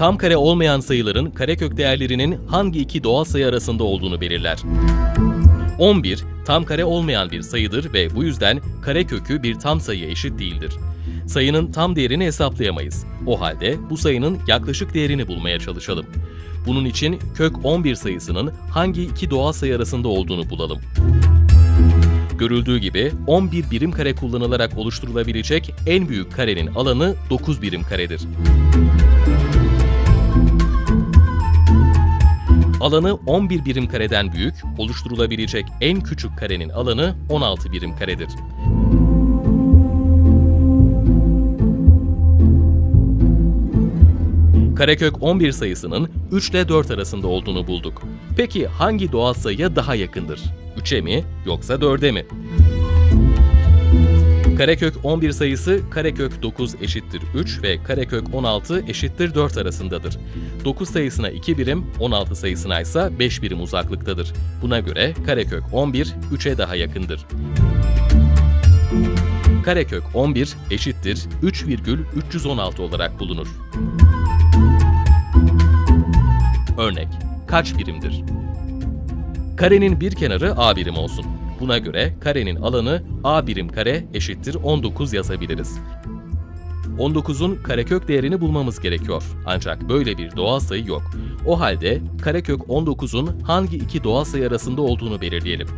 tam kare olmayan sayıların karekök değerlerinin hangi iki doğal sayı arasında olduğunu belirler. 11 tam kare olmayan bir sayıdır ve bu yüzden karekökü bir tam sayıya eşit değildir. Sayının tam değerini hesaplayamayız. O halde bu sayının yaklaşık değerini bulmaya çalışalım. Bunun için kök 11 sayısının hangi iki doğal sayı arasında olduğunu bulalım. Görüldüğü gibi 11 birim kare kullanılarak oluşturulabilecek en büyük karenin alanı 9 birim karedir. Alanı 11 birim kareden büyük, oluşturulabilecek en küçük karenin alanı 16 birim karedir. Karekök 11 sayısının 3 ile 4 arasında olduğunu bulduk. Peki hangi doğal sayıya daha yakındır? 3'e mi yoksa 4'e mi? Karekök 11 sayısı karekök 9 eşittir 3 ve karekök 16 eşittir 4 arasındadır. 9 sayısına 2 birim, 16 sayısına ise 5 birim uzaklıktadır. Buna göre karekök 11 3'e daha yakındır. Karekök 11 eşittir 3,316 olarak bulunur. Örnek kaç birimdir? Karenin bir kenarı a birim olsun. Buna göre karenin alanı a birim kare eşittir 19 yazabiliriz. 19'un karekök değerini bulmamız gerekiyor. Ancak böyle bir doğal sayı yok. O halde karekök 19'un hangi iki doğal sayı arasında olduğunu belirleyelim.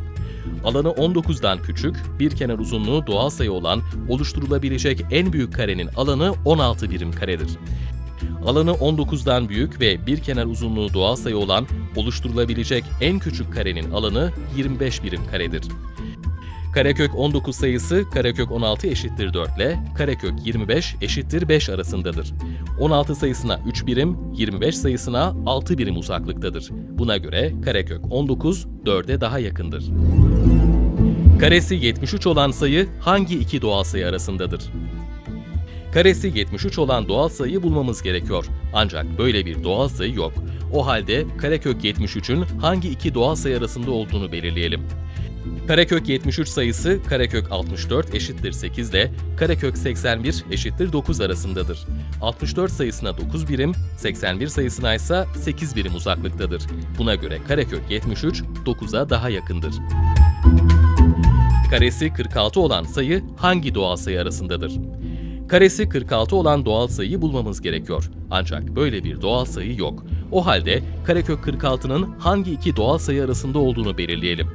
Alanı 19'dan küçük, bir kenar uzunluğu doğal sayı olan oluşturulabilecek en büyük karenin alanı 16 birim karedir. Alanı 19'dan büyük ve bir kenar uzunluğu doğal sayı olan oluşturulabilecek en küçük karenin alanı 25 birim karedir. Karekök 19 sayısı karekök 16 eşittir 4 ile karekök 25 eşittir 5 arasındadır. 16 sayısına 3 birim, 25 sayısına 6 birim uzaklıktadır. Buna göre karekök 19 4'e daha yakındır. Karesi 73 olan sayı hangi iki doğal sayı arasındadır? Karesi 73 olan doğal sayıyı bulmamız gerekiyor. Ancak böyle bir doğal sayı yok. O halde karekök 73'ün hangi iki doğal sayı arasında olduğunu belirleyelim. Karekök 73 sayısı karekök 64 eşittir 8 ile karekök 81 eşittir 9 arasındadır. 64 sayısına 9 birim, 81 sayısına ise 8 birim uzaklıktadır. Buna göre karekök 73 9'a daha yakındır. Karesi 46 olan sayı hangi doğal sayı arasındadır? Karesi 46 olan doğal sayıyı bulmamız gerekiyor. Ancak böyle bir doğal sayı yok. O halde karekök 46'nın hangi iki doğal sayı arasında olduğunu belirleyelim.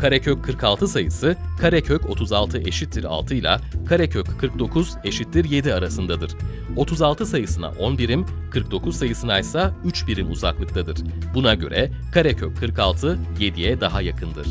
Karekök 46 sayısı karekök 36 eşittir 6 ile karekök 49 eşittir 7 arasındadır. 36 sayısına 10 birim, 49 sayısına ise 3 birim uzaklıktadır. Buna göre karekök 46 7'ye daha yakındır.